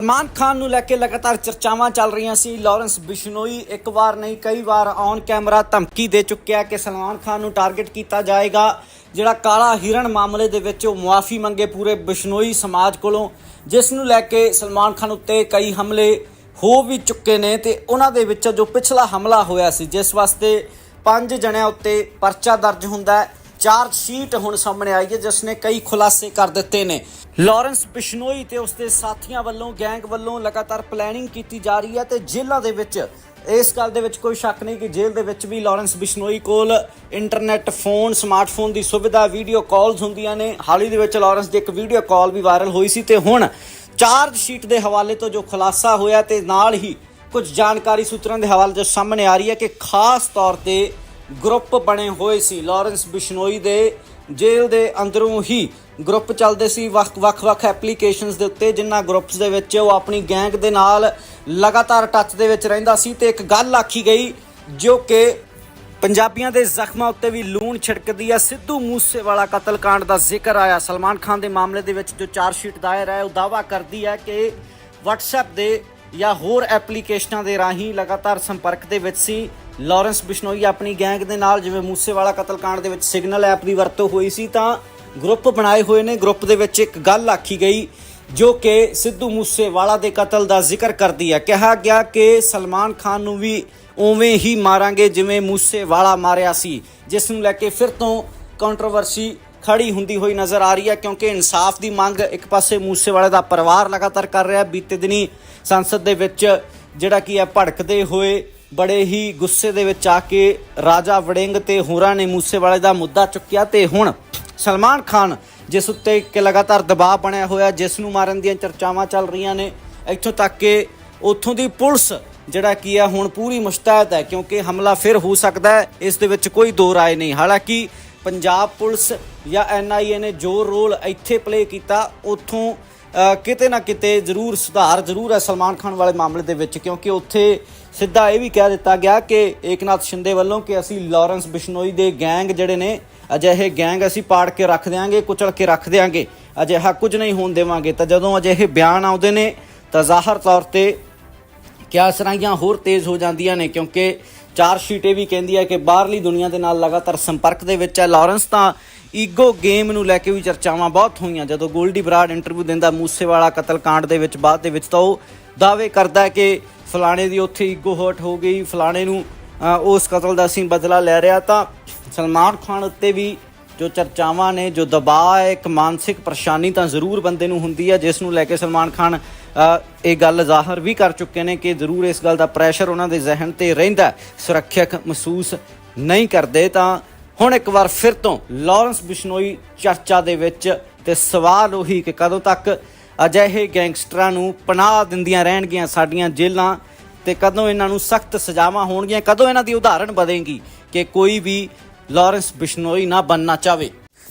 ਸਲਮਾਨ ਖਾਨ ਨੂੰ ਲੈ ਕੇ ਲਗਾਤਾਰ ਚਰਚਾਵਾਂ ਚੱਲ ਰਹੀਆਂ ਸੀ। ਲਾਰੈਂਸ ਬਿਸ਼ਨੋਈ ਇੱਕ ਵਾਰ ਨਹੀਂ, ਕਈ ਵਾਰ ਔਨ ਕੈਮਰਾ ਧਮਕੀ ਦੇ ਚੁੱਕਿਆ ਕਿ ਸਲਮਾਨ ਖਾਨ ਨੂੰ ਟਾਰਗੇਟ ਕੀਤਾ ਜਾਏਗਾ, ਜਿਹੜਾ ਕਾਲਾ ਹਿਰਨ ਮਾਮਲੇ ਦੇ ਵਿੱਚ ਉਹ ਮੁਆਫੀ ਮੰਗੇ ਪੂਰੇ ਬਿਸ਼ਨੋਈ ਸਮਾਜ ਕੋਲੋਂ, ਜਿਸ ਨੂੰ ਲੈ ਕੇ ਸਲਮਾਨ ਖਾਨ ਉੱਤੇ ਕਈ ਹਮਲੇ ਹੋ ਵੀ ਚੁੱਕੇ ਨੇ ਤੇ ਉਹਨਾਂ ਦੇ ਵਿੱਚ ਜੋ ਪਿਛਲਾ ਹਮਲਾ ਹੋਇਆ ਸੀ, ਜਿਸ ਵਾਸਤੇ ਪੰਜ ਜਣਿਆਂ ਉੱਤੇ ਪਰਚਾ ਦਰਜ ਹੁੰਦਾ ਹੈ। ਚਾਰਜ ਸ਼ੀਟ ਹੁਣ ਸਾਹਮਣੇ ਆਈ ਹੈ, ਜਿਸ ਨੇ ਕਈ ਖੁਲਾਸੇ ਕਰ ਦਿੱਤੇ ਨੇ। ਲਾਰੈਂਸ ਬਿਸ਼ਨੋਈ ਤੇ ਉਸਦੇ ਸਾਥੀਆਂ ਵੱਲੋਂ, ਗੈਂਗ ਵੱਲੋਂ ਲਗਾਤਾਰ ਪਲੈਨਿੰਗ ਕੀਤੀ ਜਾ ਰਹੀ ਹੈ ਤੇ ਜੇਲ੍ਹਾਂ ਦੇ ਵਿੱਚ ਇਸ ਗੱਲ ਦੇ ਵਿੱਚ ਕੋਈ ਸ਼ੱਕ ਨਹੀਂ ਕਿ ਜੇਲ੍ਹ ਦੇ ਵਿੱਚ ਵੀ ਲਾਰੈਂਸ ਬਿਸ਼ਨੋਈ ਕੋਲ ਇੰਟਰਨੈਟ ਫੋਨ ਸਮਾਰਟਫੋਨ ਦੀ ਸੁਵਿਧਾ ਵੀਡੀਓ ਕਾਲਸ ਹੁੰਦੀਆਂ ਨੇ। ਹਾਲ ਹੀ ਦੇ ਵਿੱਚ ਲਾਰੈਂਸ ਦੀ ਇੱਕ ਵੀਡੀਓ ਕਾਲ ਵੀ ਵਾਇਰਲ ਹੋਈ ਸੀ ਤੇ ਹੁਣ ਚਾਰਜ ਸ਼ੀਟ ਦੇ ਹਵਾਲੇ ਤੋਂ ਜੋ ਖੁਲਾਸਾ ਹੋਇਆ ਤੇ ਨਾਲ ਹੀ ਕੁਝ ਜਾਣਕਾਰੀ ਸੂਤਰਾਂ ਦੇ ਹਵਾਲੇ ਤੋਂ ਸਾਹਮਣੇ ਆ ਰਹੀ ਹੈ ਕਿ ਖਾਸ ਤੌਰ ਤੇ ਗਰੁੱਪ ਬਣੇ ਹੋਏ ਸੀ। ਲਾਰੈਂਸ ਬਿਸ਼ਨੋਈ ਦੇ ਜੇਲ੍ਹ ਦੇ ਅੰਦਰੋਂ ਹੀ ਗਰੁੱਪ ਚੱਲਦੇ ਸੀ। ਵੱਖ- ਵੱਖ-ਵੱਖ ਐਪਲੀਕੇਸ਼ਨਸ ਦੇ ਉੱਤੇ ਜਿਨ੍ਹਾਂ ਗਰੁੱਪਸ ਦੇ ਵਿੱਚ ਉਹ ਆਪਣੀ ਗੈਂਗ ਦੇ ਨਾਲ ਲਗਾਤਾਰ ਟੱਚ ਦੇ ਵਿੱਚ ਰਹਿੰਦਾ ਸੀ ਤੇ ਇੱਕ ਗੱਲ ਆਖੀ ਗਈ, ਜੋ ਕਿ ਪੰਜਾਬੀਆਂ ਦੇ ਜ਼ਖਮਾਂ ਉੱਤੇ ਵੀ ਲੂਣ ਛਿੜਕਦੀ ਹੈ ਸਿੱਧੂ ਮੂਸੇਵਾਲਾ ਕਤਲकांड ਦਾ ਜ਼ਿਕਰ ਆਇਆ। ਸਲਮਾਨ ਖਾਨ ਦੇ ਮਾਮਲੇ ਦੇ ਵਿੱਚ ਜੋ ਚਾਰਜ ਸ਼ੀਟ ਦਾਇਰ ਹੈ, ਉਹ ਦਾਵਾ ਕਰਦੀ ਹੈ ਕਿ WhatsApp ਦੇ ਜਾਂ ਹੋਰ ਐਪਲੀਕੇਸ਼ਨਾਂ ਦੇ ਰਾਹੀਂ ਲਗਾਤਾਰ ਸੰਪਰਕ ਦੇ ਵਿੱਚ ਸੀ। ਲਾਰੈਂਸ ਬਿਸ਼ਨੋਈ ਆਪਣੀ ਗੈਂਗ ਦੇ ਨਾਲ, ਜਿਵੇਂ ਮੂਸੇਵਾਲਾ ਕਤਲकांड ਦੇ ਵਿੱਚ ਸਿਗਨਲ ਐਪ ਦੀ ਵਰਤੋਂ ਹੋਈ ਸੀ, ਤਾਂ ਗਰੁੱਪ ਬਣਾਏ ਹੋਏ ਨੇ। ਗਰੁੱਪ ਦੇ ਵਿੱਚ ਇੱਕ ਗੱਲ ਆਖੀ ਗਈ, ਜੋ ਕਿ ਸਿੱਧੂ ਮੂਸੇਵਾਲਾ ਦੇ ਕਤਲ ਦਾ ਜ਼ਿਕਰ ਕਰਦੀ ਹੈ। ਕਿਹਾ ਗਿਆ ਕਿ ਸਲਮਾਨ ਖਾਨ ਨੂੰ ਵੀ ਉਵੇਂ ਹੀ ਮਾਰਾਂਗੇ, ਜਿਵੇਂ ਮੂਸੇਵਾਲਾ ਮਾਰਿਆ ਸੀ, ਜਿਸ ਨੂੰ ਲੈ ਕੇ ਫਿਰ ਤੋਂ ਕੰਟਰੋਵਰਸੀ ਖੜੀ ਹੁੰਦੀ ਹੋਈ ਨਜ਼ਰ ਆ ਰਹੀ ਹੈ ਕਿਉਂਕਿ ਇਨਸਾਫ ਦੀ ਮੰਗ ਇੱਕ ਪਾਸੇ ਮੂਸੇਵਾਲੇ ਦਾ ਪਰਿਵਾਰ ਲਗਾਤਾਰ ਕਰ ਰਿਹਾ ਬੀਤੇ ਦਿਨੀ ਸੰਸਦ ਦੇ ਵਿੱਚ ਜਿਹੜਾ ਕੀ ਹੈ ਭੜਕਦੇ ਹੋਏ ਬੜੇ ਹੀ ਗੁੱਸੇ ਦੇ ਵਿੱਚ ਆ ਕੇ ਰਾਜਾ ਵੜਿੰਗ ਤੇ ਹੋਰਾਂ ਨੇ ਮੂਸੇਵਾਲੇ ਦਾ ਮੁੱਦਾ ਚੁੱਕਿਆ ਤੇ ਹੁਣ ਸਲਮਾਨ ਖਾਨ ਜਿਸ ਉੱਤੇ ਕਿ ਲਗਾਤਾਰ ਦਬਾਅ ਬਣਿਆ ਹੋਇਆ, ਜਿਸ ਨੂੰ ਮਾਰਨ ਦੀਆਂ ਚਰਚਾਵਾਂ ਚੱਲ ਰਹੀਆਂ ਨੇ, ਇੱਥੋਂ ਤੱਕ ਕਿ ਉੱਥੋਂ ਦੀ ਪੁਲਿਸ ਜਿਹੜਾ ਕੀ ਹੈ ਹੁਣ ਪੂਰੀ ਮੁਸ਼ਤੈਦ ਹੈ ਕਿਉਂਕਿ ਹਮਲਾ ਫਿਰ ਹੋ ਸਕਦਾ ਹੈ, ਇਸ ਦੇ ਵਿੱਚ ਕੋਈ ਦੋ ਰਾਏ ਨਹੀਂ। ਹਾਲਾਂਕਿ ਪੰਜਾਬ ਪੁਲਿਸ ਜਾਂ ਐਨਆਈਏ ਨੇ ਜੋ ਰੋਲ ਇੱਥੇ ਪਲੇ ਕੀਤਾ, ਉੱਥੋਂ ਕਿਤੇ ਨਾ ਕਿਤੇ ਜ਼ਰੂਰ ਸੁਧਾਰ, ਜ਼ਰੂਰ ਹੈ ਸਲਮਾਨ ਖਾਨ ਵਾਲੇ ਮਾਮਲੇ ਦੇ ਵਿੱਚ, ਕਿਉਂਕਿ ਉੱਥੇ ਸਿੱਧਾ ਇਹ ਵੀ ਕਹਿ ਦਿੱਤਾ ਗਿਆ ਕਿ ਏਕਨਾਥ ਸ਼ਿੰਦੇ ਵੱਲੋਂ ਕਿ ਅਸੀਂ ਲਾਰੈਂਸ ਬਿਸ਼ਨੋਈ ਦੇ ਗੈਂਗ ਜਿਹੜੇ ਨੇ, ਅਜਿਹੇ ਗੈਂਗ ਅਸੀਂ ਪਾੜ ਕੇ ਰੱਖ ਦਿਆਂਗੇ, ਕੁਚਲ ਕੇ ਰੱਖ ਦਿਆਂਗੇ, ਅਜਿਹਾ ਕੁਝ ਨਹੀਂ ਹੋਣ ਦੇਵਾਂਗੇ। ਤਾਂ ਜਦੋਂ ਅਜਿਹੇ ਬਿਆਨ ਆਉਂਦੇ ਨੇ, ਤਾਂ ਜ਼ਾਹਰ ਤੌਰ ਤੇ ਕਿਆ ਸਰਾਈਆਂ ਹੋਰ ਤੇਜ਼ ਹੋ ਜਾਂਦੀਆਂ ਨੇ, ਕਿਉਂਕਿ ਚਾਰ ਸ਼ੀਟੇ ਵੀ ਕਹਿੰਦੀ ਹੈ ਕਿ ਬਾਹਰਲੀ ਦੁਨੀਆ ਦੇ ਨਾਲ ਲਗਾਤਾਰ ਸੰਪਰਕ ਦੇ ਵਿੱਚ ਹੈ। ਲਾਰੈਂਸ ਤਾਂ ਈਗੋ ਗੇਮ ਨੂੰ ਲੈ ਕੇ ਵੀ ਚਰਚਾਵਾਂ ਬਹੁਤ ਹੋਈਆਂ। ਜਦੋਂ ਗੋਲਡੀ ਬਰਾਡ ਇੰਟਰਵਿਊ ਦਿੰਦਾ ਮੂਸੇਵਾਲਾ ਕਤਲकांड ਦੇ ਵਿੱਚ, ਬਾਅਦ ਦੇ ਵਿੱਚ ਤਾਂ ਉਹ ਦਾਅਵੇ ਕਰਦਾ ਹੈ ਕਿ ਫਲਾਣੇ ਦੀ ਉੱਥੇ ਈਗੋ ਹਰਟ ਹੋ ਗਈ। ਫਲਾਣੇ ਨੂੰ ਉਸ ਕਤਲ ਦਾ ਅਸੀਂ ਬਦਲਾ ਲੈ ਰਿਹਾ ਤਾਂ ਸਲਮਾਨ ਖਾਨ ਉੱਤੇ ਵੀ ਜੋ ਚਰਚਾਵਾਂ ਨੇ, ਜੋ ਦਬਾਅ ਹੈ, ਇੱਕ ਮਾਨਸਿਕ ਪਰੇਸ਼ਾਨੀ ਤਾਂ ਜ਼ਰੂਰ ਬੰਦੇ ਨੂੰ ਹੁੰਦੀ ਹੈ, ਜਿਸ ਨੂੰ ਲੈ ਕੇ ਸਲਮਾਨ ਖਾਨ ਇਹ ਗੱਲ ਜ਼ਾਹਰ ਵੀ ਕਰ ਚੁੱਕੇ ਨੇ ਕਿ ਜ਼ਰੂਰ ਇਸ ਗੱਲ ਦਾ ਪ੍ਰੈਸ਼ਰ ਉਹਨਾਂ ਦੇ ਜ਼ਿਹਨ ਤੇ ਰਹਿੰਦਾ ਹੈ। ਸੁਰੱਖਿਅਕ ਮਹਿਸੂਸ ਨਹੀਂ ਕਰਦੇ ਤਾਂ ਹੁਣ ਇੱਕ ਵਾਰ ਫਿਰ ਤੋਂ ਲਾਰੈਂਸ ਬਿਸ਼ਨੋਈ ਚਰਚਾ ਦੇ ਵਿੱਚ ਤੇ ਸਵਾਲ ਉਹੀ ਕਿ ਕਦੋਂ ਤੱਕ ਅਜਿਹੇ ਗੈਂਗਸਟਰਾਂ ਨੂੰ ਪਨਾਹ ਦਿੰਦੀਆਂ ਰਹਿਣਗੀਆਂ ਸਾਡੀਆਂ ਜੇਲ੍ਹਾਂ ਤੇ ਕਦੋਂ ਇਹਨਾਂ ਨੂੰ ਸਖਤ ਸਜ਼ਾਵਾਂ ਹੋਣਗੀਆਂ, ਕਦੋਂ ਇਹਨਾਂ ਦੀ ਉਦਾਹਰਣ ਬਣੇਗੀ ਕਿ ਕੋਈ ਵੀ ਲਾਰੈਂਸ ਬਿਸ਼ਨੋਈ ਨਾ ਬੰਨਣਾ ਚਾਵੇ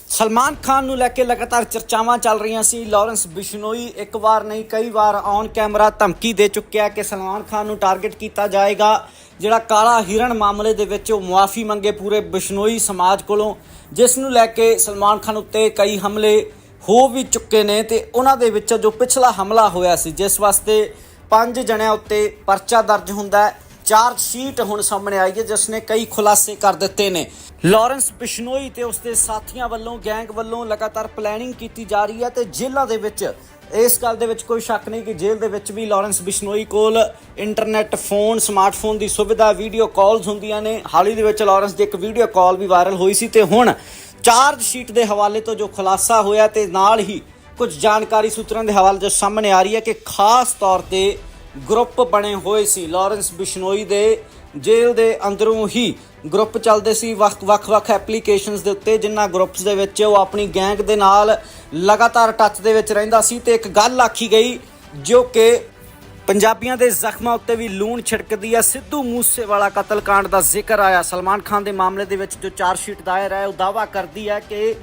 ਸਲਮਾਨ ਖਾਨ ਨੂੰ ਲੈ ਕੇ ਲਗਾਤਾਰ ਚਰਚਾਵਾਂ ਚੱਲ ਰਹੀਆਂ ਸੀ। ਲਾਰੈਂਸ ਬਿਸ਼ਨੋਈ ਇੱਕ ਵਾਰ ਨਹੀਂ, ਕਈ ਵਾਰ ਔਨ ਕੈਮਰਾ ਧਮਕੀ ਦੇ ਚੁੱਕਿਆ ਕਿ ਸਲਮਾਨ ਖਾਨ ਨੂੰ ਟਾਰਗੇਟ ਕੀਤਾ ਜਾਏਗਾ, ਜਿਹੜਾ ਕਾਲਾ ਹਿਰਨ ਮਾਮਲੇ ਦੇ ਵਿੱਚ ਉਹ ਮੁਆਫੀ ਮੰਗੇ ਪੂਰੇ ਬਿਸ਼ਨੋਈ ਸਮਾਜ ਕੋਲੋਂ, ਜਿਸ ਨੂੰ ਲੈ ਕੇ ਸਲਮਾਨ ਖਾਨ ਉੱਤੇ ਕਈ ਹਮਲੇ ਹੋ ਵੀ ਚੁੱਕੇ ਨੇ ਤੇ ਉਹਨਾਂ ਦੇ ਵਿੱਚ ਜੋ ਪਿਛਲਾ ਹਮਲਾ ਹੋਇਆ ਸੀ, ਜਿਸ ਵਾਸਤੇ ਪੰਜ ਜਣਿਆਂ ਉੱਤੇ ਪਰਚਾ ਦਰਜ ਹੁੰਦਾ ਹੈ। ਚਾਰਜ ਸ਼ੀਟ ਹੁਣ ਸਾਹਮਣੇ ਆਈ ਹੈ, ਜਿਸ ਨੇ ਕਈ ਖੁਲਾਸੇ ਕਰ ਦਿੱਤੇ ਨੇ। ਲਾਰੈਂਸ ਬਿਸ਼ਨੋਈ ਤੇ ਉਸਦੇ ਸਾਥੀਆਂ ਵੱਲੋਂ, ਗੈਂਗ ਵੱਲੋਂ ਲਗਾਤਾਰ ਪਲੈਨਿੰਗ ਕੀਤੀ ਜਾ ਰਹੀ ਹੈ ਤੇ ਜੇਲ੍ਹਾਂ ਦੇ ਵਿੱਚ, ਇਸ ਗੱਲ ਦੇ ਵਿੱਚ ਕੋਈ ਸ਼ੱਕ ਨਹੀਂ ਕਿ ਜੇਲ੍ਹ ਦੇ ਵਿੱਚ ਵੀ ਲਾਰੈਂਸ ਬਿਸ਼ਨੋਈ ਕੋਲ ਇੰਟਰਨੈਟ ਫੋਨ ਸਮਾਰਟਫੋਨ ਦੀ ਸੁਵਿਧਾ ਵੀਡੀਓ ਕਾਲਸ ਹੁੰਦੀਆਂ ਨੇ। ਹਾਲ ਹੀ ਦੇ ਵਿੱਚ ਲਾਰੈਂਸ ਦੀ ਇੱਕ ਵੀਡੀਓ ਕਾਲ ਵੀ ਵਾਇਰਲ ਹੋਈ ਸੀ ਤੇ ਹੁਣ ਚਾਰਜ ਸ਼ੀਟ ਦੇ ਹਵਾਲੇ ਤੋਂ ਜੋ ਖੁਲਾਸਾ ਹੋਇਆ ਤੇ ਨਾਲ ਹੀ ਕੁਝ ਜਾਣਕਾਰੀ ਸੂਤਰਾਂ ਦੇ ਹਵਾਲੇ ਤੋਂ ਸਾਹਮਣੇ ਆ ਰਹੀ ਹੈ ਕਿ ਖਾਸ ਤੌਰ ਤੇ ਗਰੁੱਪ ਬਣੇ ਹੋਏ ਸੀ। ਲਾਰੈਂਸ ਬਿਸ਼ਨੋਈ ਦੇ ਜੇਲ੍ਹ ਦੇ ਅੰਦਰੋਂ ਹੀ ਗਰੁੱਪ ਚੱਲਦੇ ਸੀ। ਵੱਖ- ਵੱਖ-ਵੱਖ ਐਪਲੀਕੇਸ਼ਨਸ ਦੇ ਉੱਤੇ ਜਿਨ੍ਹਾਂ ਗਰੁੱਪਸ ਦੇ ਵਿੱਚ ਉਹ ਆਪਣੀ ਗੈਂਗ ਦੇ ਨਾਲ ਲਗਾਤਾਰ ਟੱਚ ਦੇ ਵਿੱਚ ਰਹਿੰਦਾ ਸੀ ਤੇ ਇੱਕ ਗੱਲ ਆਖੀ ਗਈ, ਜੋ ਕਿ ਪੰਜਾਬੀਆਂ ਦੇ ਜ਼ਖਮਾਂ ਉੱਤੇ ਵੀ ਲੂਣ ਛਿੜਕਦੀ ਹੈ ਸਿੱਧੂ ਮੂਸੇਵਾਲਾ ਕਤਲकांड ਦਾ ਜ਼ਿਕਰ ਆਇਆ। ਸਲਮਾਨ ਖਾਨ ਦੇ ਮਾਮਲੇ ਦੇ ਵਿੱਚ ਜੋ ਚਾਰਜ ਸ਼ੀਟ ਦਾਇਰ ਹੈ, ਉਹ ਦਾਵਾ ਕਰਦੀ ਹੈ ਕਿ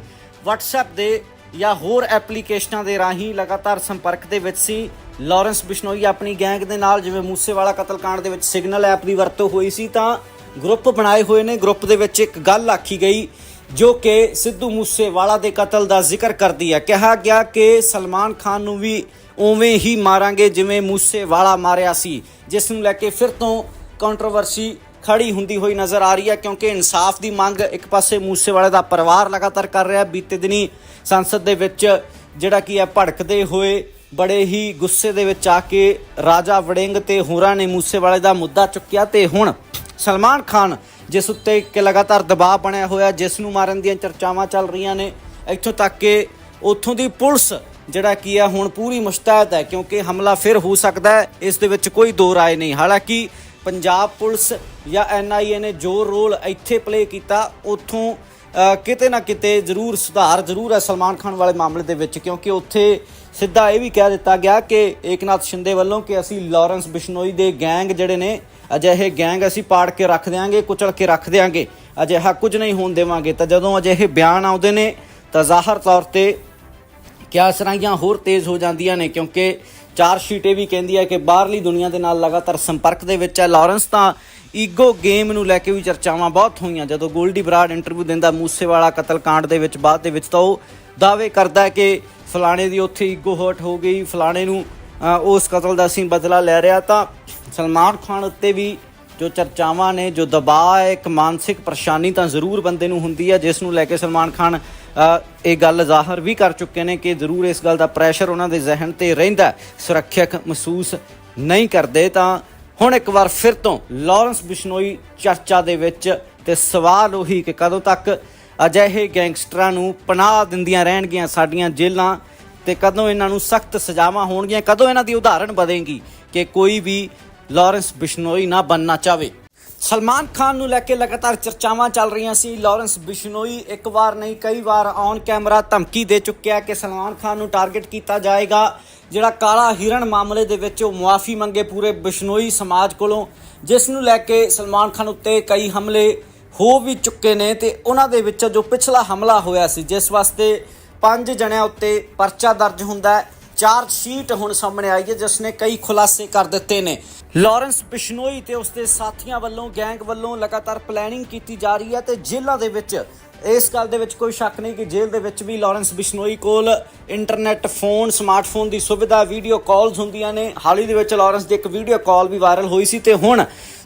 WhatsApp ਦੇ ਜਾਂ ਹੋਰ ਐਪਲੀਕੇਸ਼ਨਾਂ ਦੇ ਰਾਹੀਂ ਲਗਾਤਾਰ ਸੰਪਰਕ ਦੇ ਵਿੱਚ ਸੀ। ਲਾਰੈਂਸ ਬਿਸ਼ਨੋਈ ਆਪਣੀ ਗੈਂਗ ਦੇ ਨਾਲ, ਜਿਵੇਂ ਮੂਸੇਵਾਲਾ ਕਤਲकांड ਦੇ ਵਿੱਚ ਸਿਗਨਲ ਐਪ ਦੀ ਵਰਤੋਂ ਹੋਈ ਸੀ, ਤਾਂ ਗਰੁੱਪ ਬਣਾਏ ਹੋਏ ਨੇ। ਗਰੁੱਪ ਦੇ ਵਿੱਚ ਇੱਕ ਗੱਲ ਆਖੀ ਗਈ, ਜੋ ਕਿ ਸਿੱਧੂ ਮੂਸੇਵਾਲਾ ਦੇ ਕਤਲ ਦਾ ਜ਼ਿਕਰ ਕਰਦੀ ਹੈ। ਕਿਹਾ ਗਿਆ ਕਿ ਸਲਮਾਨ ਖਾਨ ਨੂੰ ਵੀ ਉਵੇਂ ਹੀ ਮਾਰਾਂਗੇ ਜਿਵੇਂ ਮੂਸੇਵਾਲਾ ਮਾਰਿਆ ਸੀ, ਜਿਸ ਨੂੰ ਲੈ ਕੇ ਫਿਰ ਤੋਂ ਕੰਟਰੋਵਰਸੀ ਖੜੀ ਹੁੰਦੀ ਹੋਈ ਨਜ਼ਰ ਆ ਰਹੀ ਹੈ, ਕਿਉਂਕਿ ਇਨਸਾਫ ਦੀ ਮੰਗ ਇੱਕ ਪਾਸੇ ਮੂਸੇਵਾਲੇ ਦਾ ਪਰਿਵਾਰ ਲਗਾਤਾਰ ਕਰ ਰਿਹਾ ਬੀਤੇ ਦਿਨੀ ਸੰਸਦ ਦੇ ਵਿੱਚ ਜਿਹੜਾ ਕੀ ਹੈ, ਭੜਕਦੇ ਹੋਏ ਬੜੇ ਹੀ ਗੁੱਸੇ ਦੇ ਵਿੱਚ ਆ ਕੇ ਰਾਜਾ ਵੜਿੰਗ ਤੇ ਹੋਰਾਂ ਨੇ ਮੂਸੇਵਾਲੇ ਦਾ ਮੁੱਦਾ ਚੁੱਕਿਆ ਤੇ ਹੁਣ ਸਲਮਾਨ ਖਾਨ, ਜਿਸ ਉੱਤੇ ਕਿ ਲਗਾਤਾਰ ਦਬਾਅ ਬਣਿਆ ਹੋਇਆ, ਜਿਸ ਨੂੰ ਮਾਰਨ ਦੀਆਂ ਚਰਚਾਵਾਂ ਚੱਲ ਰਹੀਆਂ ਨੇ, ਇੱਥੋਂ ਤੱਕ ਕਿ ਉੱਥੋਂ ਦੀ ਪੁਲਿਸ, ਜਿਹੜਾ ਕੀ ਹੈ ਹੁਣ ਪੂਰੀ ਮੁਸ਼ਤੈਦ ਹੈ, ਕਿਉਂਕਿ ਹਮਲਾ ਫਿਰ ਹੋ ਸਕਦਾ ਹੈ, ਇਸ ਦੇ ਵਿੱਚ ਕੋਈ ਦੋ ਰਾਏ ਨਹੀਂ। ਹਾਲਾਂਕਿ ਪੰਜਾਬ ਪੁਲਿਸ ਜਾਂ ਐਨਆਈਏ ਨੇ ਜੋ ਰੋਲ ਇੱਥੇ ਪਲੇ ਕੀਤਾ, ਉੱਥੋਂ ਕਿਤੇ ਨਾ ਕਿਤੇ ਜ਼ਰੂਰ ਸੁਧਾਰ, ਜ਼ਰੂਰ ਹੈ ਸਲਮਾਨ ਖਾਨ ਵਾਲੇ ਮਾਮਲੇ ਦੇ ਵਿੱਚ, ਕਿਉਂਕਿ ਉੱਥੇ ਸਿੱਧਾ ਇਹ ਵੀ ਕਹਿ ਦਿੱਤਾ ਗਿਆ ਕਿ ਏਕਨਾਥ ਸ਼ਿੰਦੇ ਵੱਲੋਂ ਕਿ ਅਸੀਂ ਲਾਰੈਂਸ ਬਿਸ਼ਨੋਈ ਦੇ ਗੈਂਗ ਜਿਹੜੇ ਨੇ, ਅਜਿਹੇ ਗੈਂਗ ਅਸੀਂ ਪਾੜ ਕੇ ਰੱਖ ਦਿਆਂਗੇ, ਕੁਚਲ ਕੇ ਰੱਖ ਦਿਆਂਗੇ, ਅਜਿਹਾ ਕੁਝ ਨਹੀਂ ਹੋਣ ਦੇਵਾਂਗੇ। ਤਾਂ ਜਦੋਂ ਅਜਿਹੇ ਬਿਆਨ ਆਉਂਦੇ ਨੇ, ਤਾਂ ਜ਼ਾਹਰ ਤੌਰ ਤੇ ਕਿਆ ਸਰਾਈਆਂ ਹੋਰ ਤੇਜ਼ ਹੋ ਜਾਂਦੀਆਂ ਨੇ, ਕਿਉਂਕਿ ਚਾਰ ਸ਼ੀਟ ਇਹ ਵੀ ਕਹਿੰਦੀ ਹੈ ਕਿ ਬਾਹਰਲੀ ਦੁਨੀਆ ਦੇ ਨਾਲ ਲਗਾਤਾਰ ਸੰਪਰਕ ਦੇ ਵਿੱਚ ਹੈ। ਲਾਰੈਂਸ ਤਾਂ ਈਗੋ ਗੇਮ ਨੂੰ ਲੈ ਕੇ ਵੀ ਚਰਚਾਵਾਂ ਬਹੁਤ ਹੋਈਆਂ ਜਦੋਂ ਗੋਲਡੀ ਬਰਾਡ ਇੰਟਰਵਿਊ ਦਿੰਦਾ ਮੂਸੇਵਾਲਾ ਕਤਲकांड ਦੇ ਵਿੱਚ, ਬਾਅਦ ਦੇ ਵਿੱਚ ਤਾਂ ਉਹ ਦਾਅਵੇ ਕਰਦਾ ਕਿ ਫਲਾਣੇ ਦੀ ਉੱਥੇ ਈਗੋ ਹਰਟ ਹੋ ਗਈ, ਫਲਾਣੇ ਨੂੰ ਉਸ ਕਤਲ ਦਾ ਅਸੀਂ ਬਦਲਾ ਲੈ ਰਿਹਾ ਤਾਂ ਸਲਮਾਨ ਖਾਨ ਉੱਤੇ ਵੀ ਜੋ ਚਰਚਾਵਾਂ ਨੇ, ਜੋ ਦਬਾਅ ਹੈ, ਇੱਕ ਮਾਨਸਿਕ ਪਰੇਸ਼ਾਨੀ ਤਾਂ ਜ਼ਰੂਰ ਬੰਦੇ ਨੂੰ ਹੁੰਦੀ ਹੈ, ਜਿਸ ਨੂੰ ਲੈ ਕੇ ਸਲਮਾਨ ਖਾਨ ਇਹ ਗੱਲ ਜ਼ਾਹਰ ਵੀ ਕਰ ਚੁੱਕੇ ਨੇ ਕਿ ਜ਼ਰੂਰ ਇਸ ਗੱਲ ਦਾ ਪ੍ਰੈਸ਼ਰ ਉਹਨਾਂ ਦੇ ਜ਼ਿਹਨ ਤੇ ਰਹਿੰਦਾ ਹੈ। ਸੁਰੱਖਿਅਕ ਮਹਿਸੂਸ ਨਹੀਂ ਕਰਦੇ ਤਾਂ ਹੁਣ ਇੱਕ ਵਾਰ ਫਿਰ ਤੋਂ ਲਾਰੈਂਸ ਬਿਸ਼ਨੋਈ ਚਰਚਾ ਦੇ ਵਿੱਚ ਤੇ ਸਵਾਲ ਉਹੀ ਕਿ ਕਦੋਂ ਤੱਕ ਅਜਿਹੇ ਗੈਂਗਸਟਰਾਂ ਨੂੰ ਪਨਾਹ ਦਿੰਦੀਆਂ ਰਹਿਣਗੀਆਂ ਸਾਡੀਆਂ ਜੇਲ੍ਹਾਂ ਤੇ ਕਦੋਂ ਇਹਨਾਂ ਨੂੰ ਸਖਤ ਸਜ਼ਾਵਾਂ ਹੋਣਗੀਆਂ, ਕਦੋਂ ਇਹਨਾਂ ਦੀ ਉਦਾਹਰਣ ਵਧੇਗੀ ਕਿ ਕੋਈ ਵੀ ਲਾਰੈਂਸ ਬਿਸ਼ਨੋਈ ਨਾ ਬੰਨਣਾ ਚਾਵੇ ਸਲਮਾਨ ਖਾਨ ਨੂੰ ਲੈ ਕੇ ਲਗਾਤਾਰ ਚਰਚਾਵਾਂ ਚੱਲ ਰਹੀਆਂ ਸੀ। ਲਾਰੈਂਸ ਬਿਸ਼ਨੋਈ ਇੱਕ ਵਾਰ ਨਹੀਂ, ਕਈ ਵਾਰ ਔਨ ਕੈਮਰਾ ਧਮਕੀ ਦੇ ਚੁੱਕਿਆ ਕਿ ਸਲਮਾਨ ਖਾਨ ਨੂੰ ਟਾਰਗੇਟ ਕੀਤਾ ਜਾਏਗਾ, ਜਿਹੜਾ ਕਾਲਾ ਹਿਰਣ ਮਾਮਲੇ ਦੇ ਵਿੱਚ ਉਹ ਮੁਆਫੀ ਮੰਗੇ ਪੂਰੇ ਬਿਸ਼ਨੋਈ ਸਮਾਜ ਕੋਲੋਂ, ਜਿਸ ਨੂੰ ਲੈ ਕੇ ਸਲਮਾਨ ਖਾਨ ਉੱਤੇ ਕਈ ਹਮਲੇ ਹੋ ਵੀ ਚੁੱਕੇ ਨੇ ਤੇ ਉਹਨਾਂ ਦੇ ਵਿੱਚ ਜੋ ਪਿਛਲਾ ਹਮਲਾ ਹੋਇਆ ਸੀ, ਜਿਸ ਵਾਸਤੇ ਪੰਜ ਜਣਿਆਂ ਉੱਤੇ ਪਰਚਾ ਦਰਜ ਹੁੰਦਾ ਹੈ। ਚਾਰਜ ਸ਼ੀਟ ਹੁਣ ਸਾਹਮਣੇ ਆਈ ਹੈ ਜਿਸ ਨੇ ਕਈ ਖੁਲਾਸੇ ਕਰ ਦਿੱਤੇ ਨੇ। ਲਾਰੈਂਸ ਬਿਸ਼ਨੋਈ ਤੇ ਉਸਦੇ ਸਾਥੀਆਂ ਵੱਲੋਂ, ਗੈਂਗ ਵੱਲੋਂ ਲਗਾਤਾਰ ਪਲੈਨਿੰਗ ਕੀਤੀ ਜਾ ਰਹੀ ਹੈ ਤੇ ਜੇਲ੍ਹਾਂ ਦੇ ਵਿੱਚ ਇਸ ਗੱਲ ਦੇ ਵਿੱਚ ਕੋਈ ਸ਼ੱਕ ਨਹੀਂ ਕਿ ਜੇਲ੍ਹ ਦੇ ਵਿੱਚ ਵੀ ਲਾਰੈਂਸ ਬਿਸ਼ਨੋਈ ਕੋਲ ਇੰਟਰਨੈਟ ਫੋਨ ਸਮਾਰਟਫੋਨ ਦੀ ਸੁਵਿਧਾ ਵੀਡੀਓ ਕਾਲਸ ਹੁੰਦੀਆਂ ਨੇ। ਹਾਲ ਹੀ ਦੇ ਵਿੱਚ ਲਾਰੈਂਸ ਦੀ ਇੱਕ ਵੀਡੀਓ ਕਾਲ ਵੀ ਵਾਇਰਲ ਹੋਈ ਸੀ ਤੇ ਹੁਣ